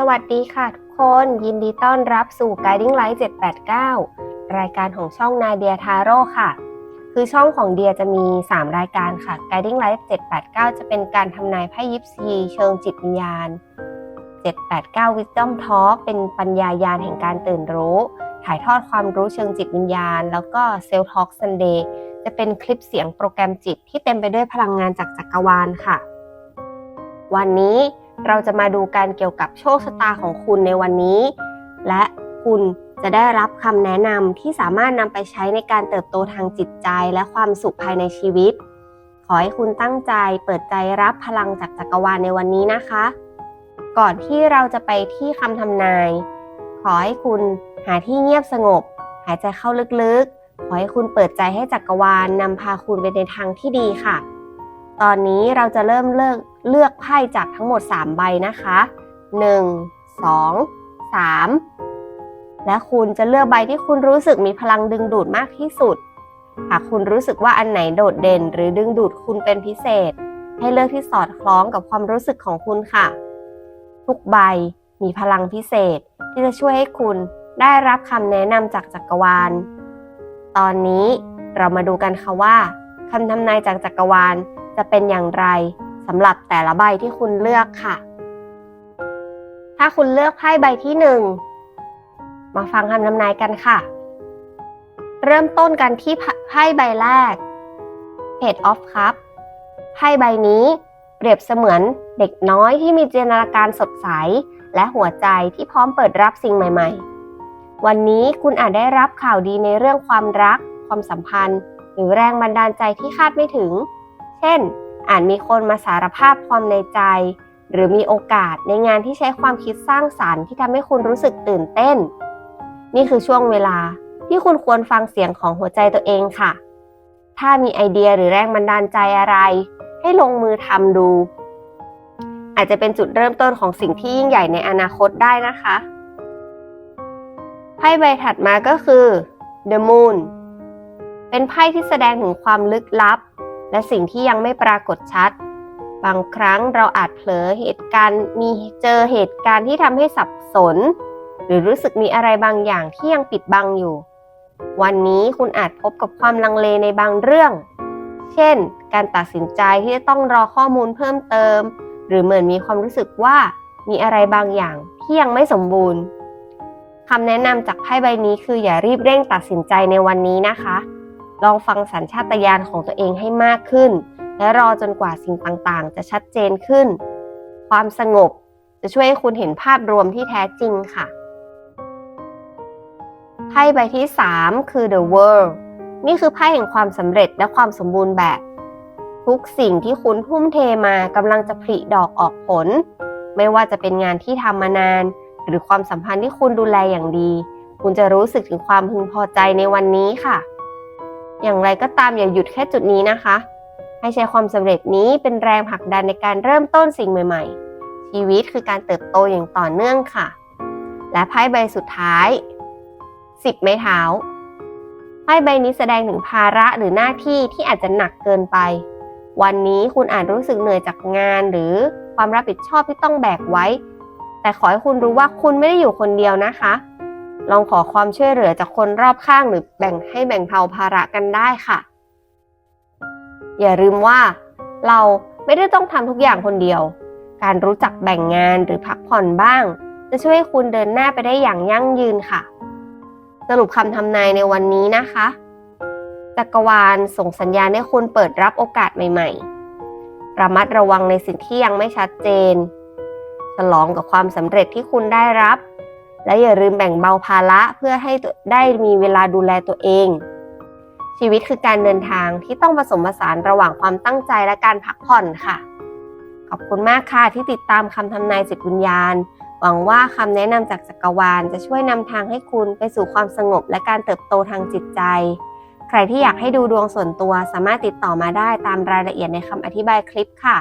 สวัสดีค่ะทุกคนยินดีต้อนรับสู่ Guiding Light 789 รายการของช่องนาเดียทาโร่ค่ะ คือช่องของเดียจะมี 3 รายการค่ะ Guiding Light 789 จะเป็นการทำนายไพ่ยิปซีเชิงจิตวิญญาณ 789 Wisdom Talk เป็นปัญญายาณแห่งการตื่นรู้ ถ่ายทอดความรู้เชิงจิตวิญญาณ แล้วก็ Self Talk Sunday จะเป็นคลิปเสียงโปรแกรมจิตที่เต็มไปด้วยพลังงานจากจักรวาลค่ะ วันนี้ เราจะมาดูการเกี่ยวกับโชคชะตาของคุณในวันนี้ และคุณจะได้รับคำแนะนำที่สามารถนำไปใช้ในการเติบโตทางจิตใจและความสุขภายในชีวิต ขอให้คุณตั้งใจเปิดใจรับพลังจากจักรวาลในวันนี้นะคะ ก่อนที่เราจะไปที่คำทำนาย ขอให้คุณหาที่เงียบสงบ หายใจเข้าลึกๆ ขอให้คุณเปิดใจให้จักรวาลนำพาคุณไปในทางที่ดีค่ะ ตอนนี้เราจะเริ่มเลือกเลือกไพ่จากทั้งหมด 3 ใบนะคะ 1 2 3 และคุณจะเลือกใบที่คุณรู้สึกมีพลังดึงดูดมากที่สุด หากคุณรู้สึกว่าอันไหนโดดเด่น หรือดึงดูดคุณเป็นพิเศษ ให้เลือกที่สอดคล้องกับความรู้สึกของคุณค่ะ ทุกใบมีพลังพิเศษที่จะช่วยให้คุณได้รับคำแนะนำจากจักรวาล ตอนนี้เรามาดูกันค่ะว่าคำทำนายจากจักรวาล จะเป็นอย่างไรสำหรับแต่ละใบที่คุณเลือกค่ะ ถ้าคุณเลือกไพ่ใบที่หนึ่งมาฟังคำทำนายกันค่ะ เริ่มต้นกันที่ไพ่ใบแรก Page of Cup ไพ่ใบนี้เปรียบเสมือนเด็กน้อยที่มีจินตนาการสดใส และหัวใจที่พร้อมเปิดรับสิ่งใหม่ๆ วันนี้คุณอาจได้รับข่าวดีในเรื่องความรัก ความสัมพันธ์ หรือแรงบันดาลใจที่คาดไม่ถึง เช่น อาจมีคนมาสารภาพความในใจ หรือมีโอกาสในงานที่ใช้ความคิดสร้างสารรค์ที่ทำให้คุณรู้สึกตื่นเต้น นี่คือช่วงเวลาที่คุณควรฟังเสียงของหัวใจตัวเองค่ะ ถ้ามีไอเดียหรือแรงบันดาลใจอะไร ให้ลงมือทำดู อาจจะเป็นจุดเริ่มต้นของสิ่งที่ยิ่งใหญ่ในอนาคตได้นะคะไพ่ใบถัดมาก็คือ The Moon เป็นไพ่ที่แสดงถึงความลึกลับ และสิ่งที่ยังไม่ปรากฏชัด บางครั้งเราอาจเผลอเหตุการณ์มีเจอเหตุการณ์ที่ทำให้สับสน หรือรู้สึกมีอะไรบางอย่างที่ยังปิดบังอยู่ วันนี้คุณอาจพบกับความลังเลในบางเรื่อง เช่น การตัดสินใจที่จะต้องรอข้อมูลเพิ่มเติม หรือเหมือนมีความรู้สึกว่ามีอะไรบางอย่างที่ยังไม่สมบูรณ์คำแนะนำจากไพ่ใบนี้คืออย่ารีบเร่งตัดสินใจในวันนี้นะคะ ลองฟังสัญชาตญาณของตัวเองให้มากขึ้น และรอจนกว่าสิ่งต่างๆ จะชัดเจนขึ้น ความสงบจะช่วยให้คุณเห็นภาพรวมที่แท้จริงค่ะไพ่ใบที่ 3 คือ The World นี่คือไพ่แห่งความสำเร็จและความสมบูรณ์แบบ ทุกสิ่งที่คุณทุ่มเทมากำลังจะผลิดอกออกผล ไม่ว่าจะเป็นงานที่ทำมานาน หรือความสัมพันธ์ที่คุณดูแลอย่างดี คุณจะรู้สึกถึงความพึงพอใจในวันนี้ค่ะ อย่างไรก็ตามอย่าหยุดแค่จุดนี้นะคะ ให้ใช้ความสำเร็จนี้เป็นแรงผลักดันในการเริ่มต้นสิ่งใหม่ ๆ ชีวิตคือการเติบโตอย่างต่อเนื่องค่ะ และไพ่ใบสุดท้าย 10 ไม้เท้าไพ่ใบนี้แสดงถึงภาระหรือหน้าที่ที่อาจจะหนักเกินไป วันนี้คุณอาจรู้สึกเหนื่อยจากงานหรือความรับผิดชอบที่ต้องแบกไว้ แต่ขอให้คุณรู้ว่าคุณไม่ได้อยู่คนเดียวนะคะ ลองขอความช่วยเหลือจากคนรอบข้างหรือแบ่งให้แบ่งเบาภาระกันได้ค่ะ อย่าลืมว่าเราไม่ได้ต้องทำทุกอย่างคนเดียว การรู้จักแบ่งงานหรือพักผ่อนบ้าง จะช่วยให้คุณเดินหน้าไปได้อย่างยั่งยืนค่ะ สรุปคำทำนายในวันนี้นะคะจักรวาลส่งสัญญาณให้คุณเปิดรับโอกาสใหม่ ๆ ระมัดระวังในสิ่งที่ยังไม่ชัดเจน ฉลองกับความสำเร็จที่คุณได้รับ และอย่าลืมแบ่งเบาภาระเพื่อให้ได้มีเวลาดูแลตัวเอง ชีวิตคือการเดินทางที่ต้องผสมผสานระหว่างความตั้งใจและการพักผ่อนค่ะ ขอบคุณมากค่ะที่ติดตามคำทำนายจิตวิญญาณ หวังว่าคำแนะนำจากจักรวาล จะช่วยนำทางให้คุณไปสู่ความสงบและการเติบโตทางจิตใจ ใครที่อยากให้ดูดวงส่วนตัวสามารถติดต่อมาได้ตามรายละเอียดในคำอธิบายคลิปค่ะ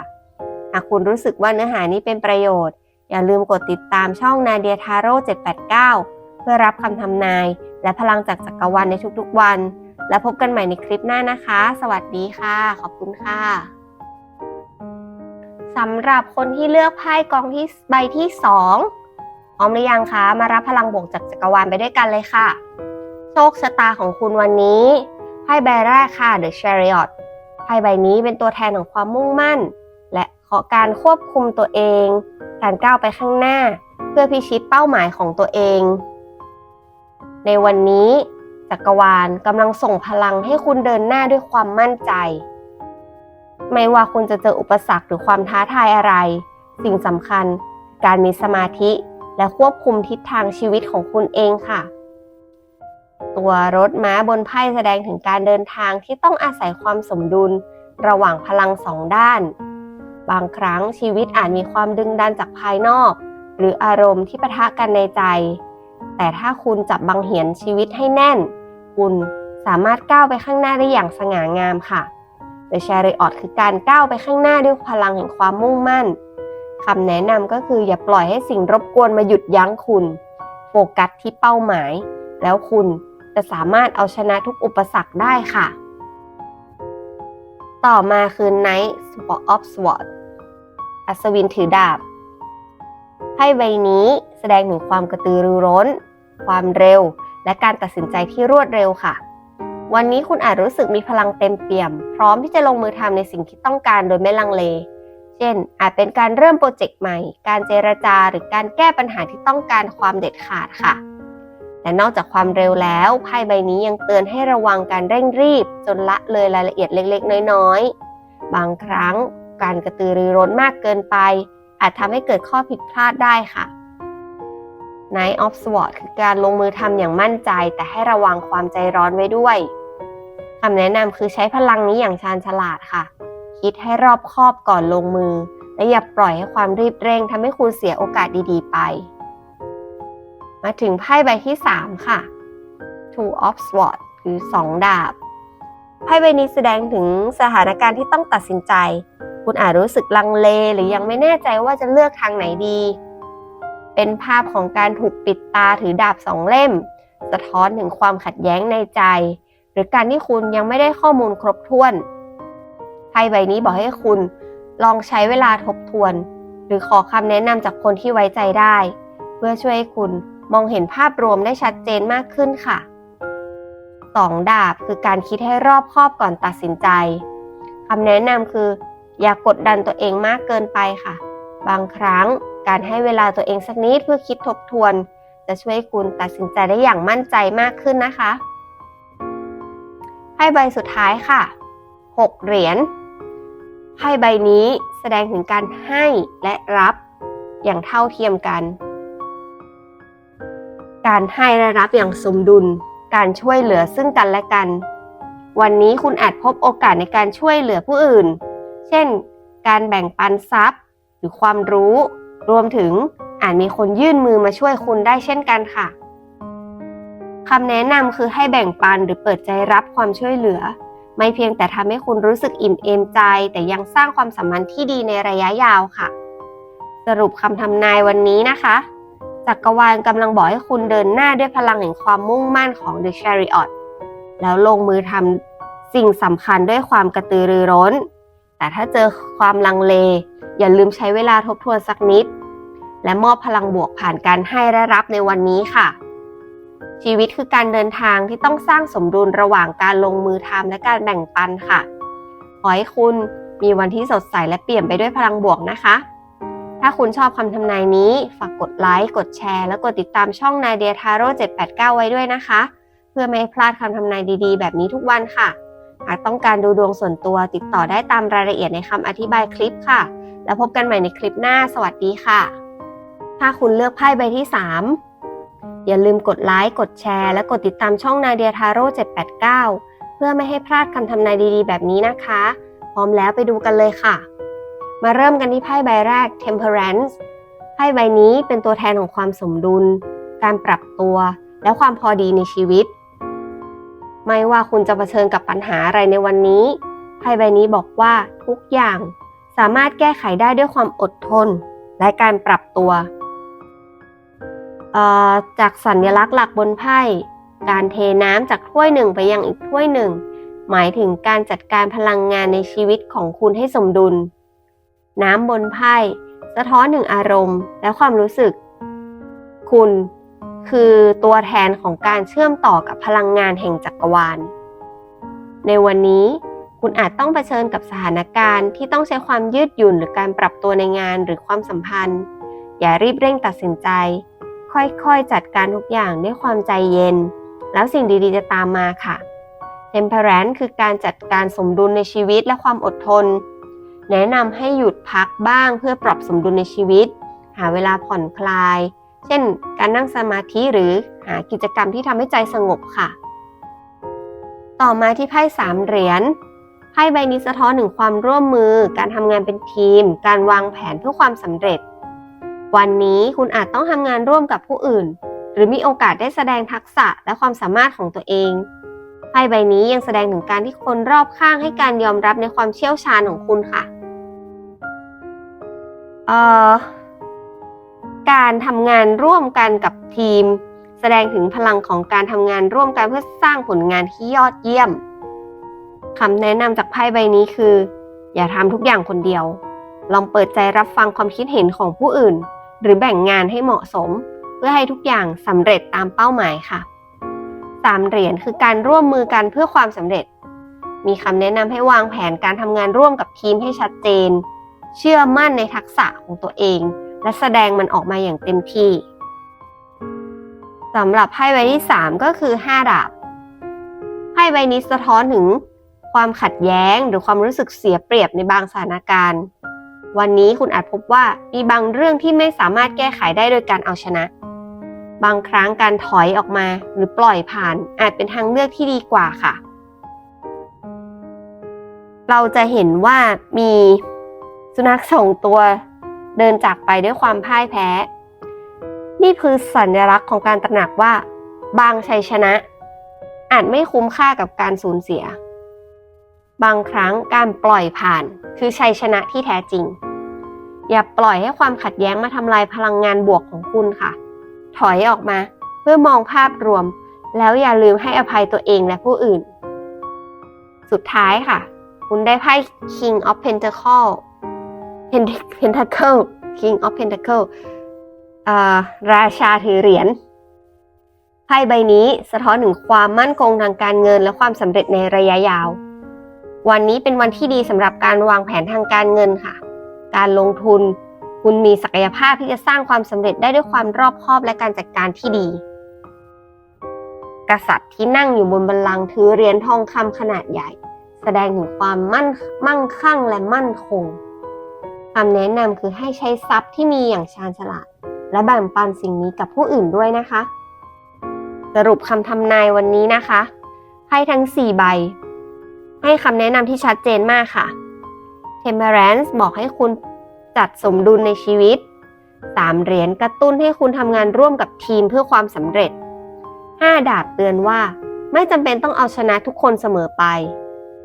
หากคุณรู้สึกว่าเนื้อหานี้เป็นประโยชน์ อย่าลืมกดติดตามช่องนาเดียทาโร่789 เพื่อรับคำทำนาย และพลังจากจักรวาลในทุกๆวัน แล้วพบกันใหม่ในคลิปหน้านะคะ สวัสดีค่ะ ขอบคุณค่ะสำหรับคนที่เลือกไพ่กองที่ใบที่2พร้อมหรือยังคะ มารับพลังบวกจากจักรวาลไปด้วยกันเลยค่ะ โชคชะตาของคุณวันนี้ ไพ่ใบแรกค่ะ The Chariot ไพ่ใบนี้เป็นตัวแทนของความมุ่งมั่น ขอการควบคุมตัวเอง การก้าวไปข้างหน้า เพื่อพิชิตเป้าหมายของตัวเอง ในวันนี้จักรวาลกำลังส่งพลังให้คุณเดินหน้าด้วยความมั่นใจ ไม่ว่าคุณจะเจออุปสรรคหรือความท้าทายอะไร สิ่งสำคัญ การมีสมาธิและควบคุมทิศทางชีวิตของคุณเองค่ะ ตัวรถม้าบนไพ่แสดงถึงการเดินทางที่ต้องอาศัยความสมดุล ระหว่างพลังสองด้าน บางครั้งชีวิตอาจมีความดึงดันจากภายนอก หรืออารมณ์ที่ปะทะกันในใจ แต่ถ้าคุณจับบังเหียนชีวิตให้แน่น คุณสามารถก้าวไปข้างหน้าได้อย่างสง่างามค่ะ The Chariot คือการก้าวไปข้างหน้าด้วยพลังแห่งความมุ่งมั่นคำแนะนำก็คืออย่าปล่อยให้สิ่งรบกวนมาหยุดยั้งคุณ โฟกัสที่เป้าหมาย แล้วคุณจะสามารถเอาชนะทุกอุปสรรคได้ค่ะ ต่อมาคือ Knight of Swords อัศวินถือดาบ ไพ่ใบนี้แสดงถึงความกระตือรือร้น ความเร็ว และการตัดสินใจที่รวดเร็วค่ะ วันนี้คุณอาจรู้สึกมีพลังเต็มเปี่ยม พร้อมที่จะลงมือทำในสิ่งที่ต้องการโดยไม่ลังเล เช่น อาจเป็นการเริ่มโปรเจกต์ใหม่ การเจรจาหรือการแก้ปัญหาที่ต้องการความเด็ดขาดค่ะ และนอกจากความเร็วแล้วไพ่ใบนี้ยังเตือนให้ระวังการเร่งรีบ จนละเลยรายละเอียดเล็กๆ น้อยๆ บางครั้งการกระตือรือร้นมากเกินไป อาจทำให้เกิดข้อผิดพลาดได้ค่ะ Knight of Swords คือการลงมือทำอย่างมั่นใจ แต่ให้ระวังความใจร้อนไว้ด้วยคำแนะนำคือใช้พลังนี้อย่างชาญฉลาดค่ะ คิดให้รอบคอบก่อนลงมือ และอย่าปล่อยให้ความรีบเร่งทำให้คุณเสียโอกาสดีๆ ไป มาถึงไพ่ใบที่ 3 ค่ะ Two of Swords คือ 2 ดาบ ไพ่ใบนี้แสดงถึงสถานการณ์ที่ต้องตัดสินใจ คุณอาจรู้สึกลังเลหรือยังไม่แน่ใจว่าจะเลือกทางไหนดี เป็นภาพของการถูกปิดตาถือดาบสองเล่ม สะท้อนถึงความขัดแย้งในใจ หรือการที่คุณยังไม่ได้ข้อมูลครบถ้วน ไพ่ใบนี้บอกให้คุณลองใช้เวลาทบทวน หรือขอคำแนะนำจากคนที่ไว้ใจได้ เพื่อช่วยให้คุณ มองเห็นภาพรวมได้ชัดเจนมากขึ้นค่ะสองดาบคือการคิดให้รอบคอบก่อนตัดสินใจคำแนะนำคือ อย่ากดดันตัวเองมากเกินไปค่ะ บางครั้งการให้เวลาตัวเองสักนิดเพื่อคิดทบทวน จะช่วยคุณตัดสินใจได้อย่างมั่นใจมากขึ้นนะคะไพ่ใบสุดท้ายค่ะ 6 เหรียญไพ่ใบนี้แสดงถึงการให้และรับอย่างเท่าเทียมกัน การให้และรับอย่างสมดุล การช่วยเหลือซึ่งกันและกัน วันนี้คุณอาจพบโอกาสในการช่วยเหลือผู้อื่น เช่น การแบ่งปันทรัพย์ หรือความรู้ รวมถึงอาจมีคนยื่นมือมาช่วยคุณได้เช่นกันค่ะคำแนะนำคือให้แบ่งปันหรือเปิดใจรับความช่วยเหลือ ไม่เพียงแต่ทำให้คุณรู้สึกอิ่มเอมใจ แต่ยังสร้างความสัมพันธ์ที่ดีในระยะยาวค่ะ สรุปคำทำนายวันนี้นะคะ จักรวาลกำลังบอกให้คุณเดินหน้าด้วยพลังแห่งความมุ่งมั่นของ The Chariot แล้วลงมือทำสิ่งสำคัญด้วยความกระตือรือร้น แต่ถ้าเจอความลังเล อย่าลืมใช้เวลาทบทวนสักนิด และมอบพลังบวกผ่านการให้และรับในวันนี้ค่ะ ชีวิตคือการเดินทางที่ต้องสร้างสมดุลระหว่างการลงมือทำและการแบ่งปันค่ะ ขอให้คุณมีวันที่สดใสและเปลี่ยนไปด้วยพลังบวกนะคะ ถ้าคุณชอบคำทำนายนี้ ฝากกดไลค์ กดแชร์ และกดติดตามช่องนาเดียทาโร่789 ไว้ด้วยนะคะ เพื่อไม่ให้พลาดคำทำนายดีๆ แบบนี้ทุกวันค่ะ หากต้องการดูดวงส่วนตัวติดต่อได้ตามรายละเอียดในคำอธิบายคลิปค่ะ แล้วพบกันใหม่ในคลิปหน้า สวัสดีค่ะ ถ้าคุณเลือกไพ่ใบที่ 3 อย่าลืมกดไลค์ กดแชร์ และกดติดตามช่องนาเดียทาโร่789 เพื่อไม่ให้พลาดคำทำนายดีๆ แบบนี้นะคะ พร้อมแล้วไปดูกันเลยค่ะ มาเริ่มกันที่ไพ่ใบแรก Temperance ไพ่ใบนี้เป็นตัวแทนของความสมดุล การปรับตัว และความพอดีในชีวิต ไม่ว่าคุณจะเผชิญกับปัญหาอะไรในวันนี้ ไพ่ใบนี้บอกว่าทุกอย่างสามารถแก้ไขได้ด้วยความอดทน และการปรับตัว จากสัญลักษณ์หลักบนไพ่ การเทน้ำจากถ้วยหนึ่งไปยังอีกถ้วยหนึ่ง หมายถึงการจัดการพลังงานในชีวิตของคุณให้สมดุล น้ำบนไพ่ สะท้อนถึงอารมณ์ และความรู้สึก คุณ คือตัวแทนของการเชื่อมต่อกับพลังงานแห่งจักรวาล ในวันนี้คุณอาจต้องเผชิญกับสถานการณ์ที่ต้องใช้ความยืดหยุ่นหรือการปรับตัวในงานหรือความสัมพันธ์ อย่ารีบเร่งตัดสินใจ ค่อยๆ จัดการทุกอย่างด้วยความใจเย็น แล้วสิ่งดีๆ จะตามมาค่ะ Temperance คือการจัดการสมดุลในชีวิตและความอดทน แนะนำให้หยุดพักบ้างเพื่อปรับสมดุลในชีวิต หาเวลาผ่อนคลาย เช่น การนั่งสมาธิหรือหากิจกรรมที่ทำให้ใจสงบค่ะ ต่อมาที่ไพ่สามเหรียญไพ่ใบนี้สะท้อนถึงความร่วมมือ การทำงานเป็นทีม การวางแผนเพื่อความสำเร็จ วันนี้คุณอาจต้องทำงานร่วมกับผู้อื่น หรือมีโอกาสได้แสดงทักษะและความสามารถของตัวเองไพ่ใบนี้ยังแสดงถึงการที่คนรอบข้างให้การยอมรับในความเชี่ยวชาญของคุณค่ะ การทำงานร่วมกันกับทีม แสดงถึงพลังของการทำงานร่วมกันเพื่อสร้างผลงานที่ยอดเยี่ยมคำแนะนำจากไพ่ใบนี้คือ อย่าทำทุกอย่างคนเดียว ลองเปิดใจรับฟังความคิดเห็นของผู้อื่น หรือแบ่งงานให้เหมาะสม เพื่อให้ทุกอย่างสำเร็จตามเป้าหมายค่ะสามเหรียญคือการร่วมมือกันเพื่อความสำเร็จ มีคำแนะนำให้วางแผนการทำงานร่วมกับทีมให้ชัดเจน เชื่อมั่นในทักษะของตัวเอง และแสดงมันออกมาอย่างเต็มที่สำหรับไพ่ใบที่ 3 ก็คือ 5 ดาบไพ่ใบนี้สะท้อนถึงความขัดแย้งหรือความรู้สึกเสียเปรียบในบางสถานการณ์ วันนี้คุณอาจพบว่ามีบางเรื่องที่ไม่สามารถแก้ไขได้โดยการเอาชนะ บางครั้งการถอยออกมาหรือปล่อยผ่านอาจเป็นทางเลือกที่ดีกว่าค่ะ เราจะเห็นว่ามี สุนัขสองตัวเดินจากไปด้วยความพ่ายแพ้ นี่คือสัญลักษณ์ของการตระหนักว่า บางชัยชนะ อาจไม่คุ้มค่ากับการสูญเสีย บางครั้งการปล่อยผ่านคือชัยชนะที่แท้จริง อย่าปล่อยให้ความขัดแย้งมาทำลายพลังงานบวกของคุณค่ะ ถอยออกมาเพื่อมองภาพรวม แล้วอย่าลืมให้อภัยตัวเองและผู้อื่น สุดท้ายค่ะ คุณได้ไพ่ King of Pentacle Pent- Pentacle King of Pentacle ราชาถือเหรียญไพ่ใบนี้สะท้อนถึงความมั่นคงทางการเงินและความสำเร็จในระยะยาว วันนี้เป็นวันที่ดีสำหรับการวางแผนทางการเงินค่ะ การลงทุนคุณมีศักยภาพที่จะสร้างความสำเร็จได้ด้วยความรอบคอบและการจัดการที่ดี กษัตริย์ที่นั่งอยู่บนบัลลังก์ถือเหรียญทองคำขนาดใหญ่ แสดงถึงความมั่นมั่งคั่งและมั่นคง คำแนะนำคือให้ใช้ทรัพย์ที่มีอย่างชาญฉลาด และแบ่งปันสิ่งนี้กับผู้อื่นด้วยนะคะ สรุปคำทำนายวันนี้นะคะไพ่ทั้ง 4 ใบ ให้คำแนะนำที่ชัดเจนมากค่ะ Temperance บอกให้คุณจัดสมดุลในชีวิต 3 เหรียญกระตุ้นให้คุณทำงานร่วมกับทีมเพื่อความสำเร็จ 5 ดาบเตือนว่า ไม่จำเป็นต้องเอาชนะทุกคนเสมอไป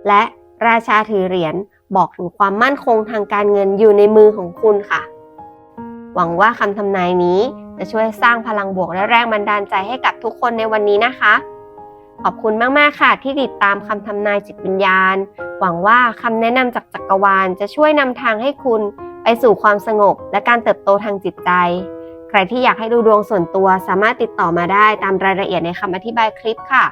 และราชาถือเหรียญ บอกถึงความมั่นคงทางการเงินอยู่ในมือของคุณค่ะ หวังว่าคำทำนายนี้จะช่วยสร้างพลังบวกและแรงบันดาลใจให้กับทุกคนในวันนี้นะคะ ขอบคุณมากๆค่ะ ที่ติดตามคำทำนายจิตวิญญาณ หวังว่าคำแนะนำจากจักรวาล จะช่วยนำทางให้คุณไปสู่ความสงบและการเติบโตทางจิตใจ ใครที่อยากให้ดูดวงส่วนตัวสามารถติดต่อมาได้ตามรายละเอียดในคำอธิบายคลิปค่ะ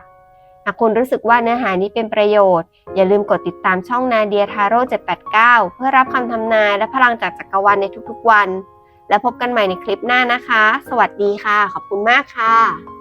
ากคุณรู้สึกว่าเนื้อหานี้เป็นประโยชน์ อย่าลืมกดติดตามช่องนาเดียทาโร่789 เพื่อรับคำทำนายและพลังจากจักรวาลในทุกๆวัน และพบกันใหม่ในคลิปหน้านะคะ สวัสดีค่ะ ขอบคุณมากค่ะ